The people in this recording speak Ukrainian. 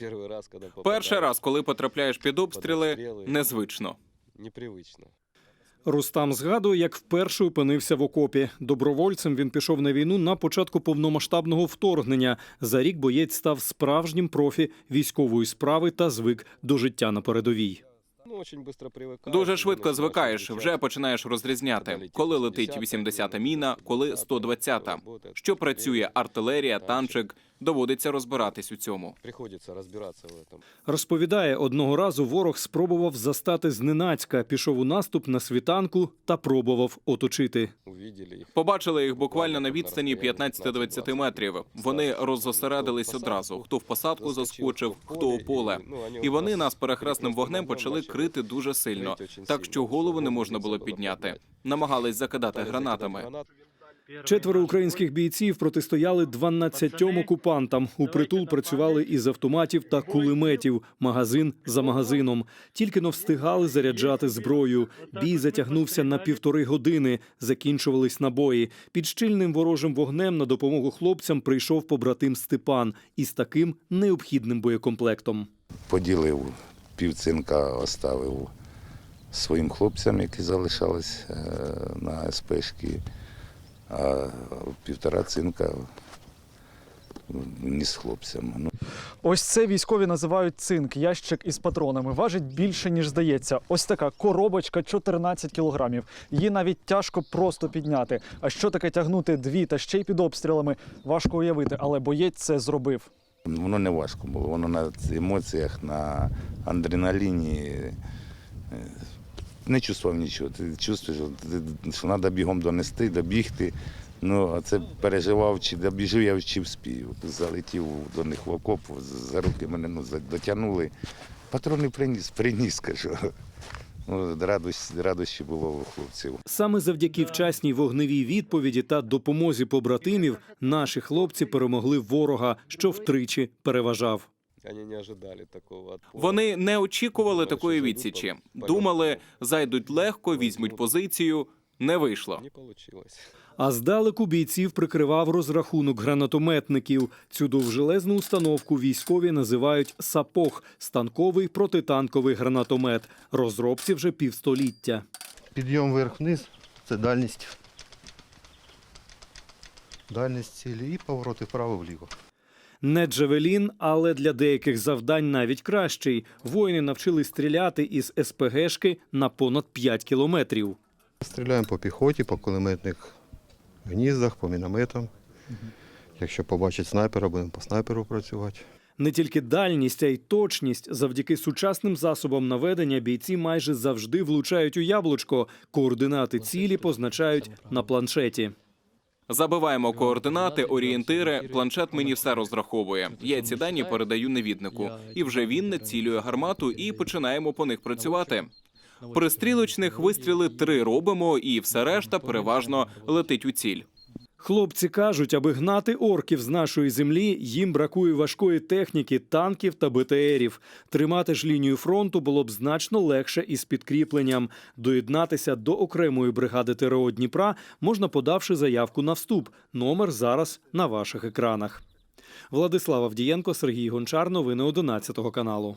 Первый раз, когда Перший попадаешь, раз, коли потрапляєш під обстріли, обстріли. незвично. непривычно. Рустам згадує, як вперше опинився в окопі. Добровольцем він пішов на війну на початку повномасштабного вторгнення. За рік боєць став справжнім профі військової справи та звик до життя на передовій. Ну, очень быстро привыкаешь. Дуже уже швидко начинаешь звикаєш, изучать. вже починаєш розрізняти, коли летить 80-та міна, коли 120-та. Що працює артилерія, танчик, доводиться розбиратись у цьому. Приходится разбираться в этом. Розповідає, одного разу ворог спробував застати зненацька, пішов у наступ на світанку та пробував оточити. Побачили їх буквально на відстані 15-20 метрів. Вони роззосередились одразу. Хто в посадку заскочив, хто у поле. І вони нас перехресним вогнем почали крити дуже сильно, так що голову не можна було підняти. Намагались закидати гранатами. Четверо українських бійців протистояли 12 окупантам. У притул працювали із автоматів та кулеметів, магазин за магазином. Тільки но встигали заряджати зброю. Бій затягнувся на півтори години. Закінчувались набої. Під щільним ворожим вогнем на допомогу хлопцям прийшов побратим Степан із таким необхідним боєкомплектом. поділив півцинка, оставив своїм хлопцям, які залишались е, на СПшки, а півтора цинка ніс хлопцям. Ну, Ось це військові називають цинк, ящик із патронами. Важить більше, ніж здається. Ось така коробочка 14 кілограмів. Її навіть тяжко просто підняти. А що таке тягнути дві та ще й під обстрілами, важко уявити, але боєць це зробив. Воно не важко було, воно на емоціях, на адреналіні. Не чувствував нічого. Ти чувствуєш, що треба бігом донести, добігти. Ну, а це переживав, чи добіжу я, чи вспію. Залетів до них в окоп, за руки мене ну, дотягнули. Патрони приніс, приніс, кажу. Ну, радость, радощі було у хлопців. Саме завдяки вчасній вогневій відповіді та допомозі побратимів наші хлопці перемогли ворога, що втричі переважав. Они не ожидали такого. Вони не очікували такої відсічі. Думали, зайдуть легко, візьмуть позицію. Не вийшло. А здалеку бійців прикривав розрахунок гранатометників. Цю довжелезну установку військові називають сапог станковий протитанковий гранатомет. Розробці вже півстоліття. Підйом вверх-вниз це дальність. Дальність цілі і повороти вправо-вліво. Не джавелін, але для деяких завдань навіть кращий. Воїни навчили стріляти із СПГшки на понад 5 кілометрів. Стріляємо по піхоті, по кулеметних гніздах, по мінометам. Якщо побачить снайпера, будемо по снайперу працювати. Не тільки дальність, а й точність. Завдяки сучасним засобам наведення бійці майже завжди влучають у яблучко. Координати цілі позначають на планшеті. Забиваємо координати, орієнтири. Планшет мені все розраховує. Я ці дані передаю невіднику, і вже він націлює гармату і починаємо по них працювати. При стрілочних вистріли три робимо, і все решта переважно летить у ціль. Хлопці кажуть, аби гнати орків з нашої землі, їм бракує важкої техніки, танків та БТРів. Тримати ж лінію фронту було б значно легше із підкріпленням. Доєднатися до окремої бригади ТРО Дніпра можна подавши заявку на вступ. Номер зараз на ваших екранах. Владислав Авдієнко, Сергій Гончар. Новини 11 каналу.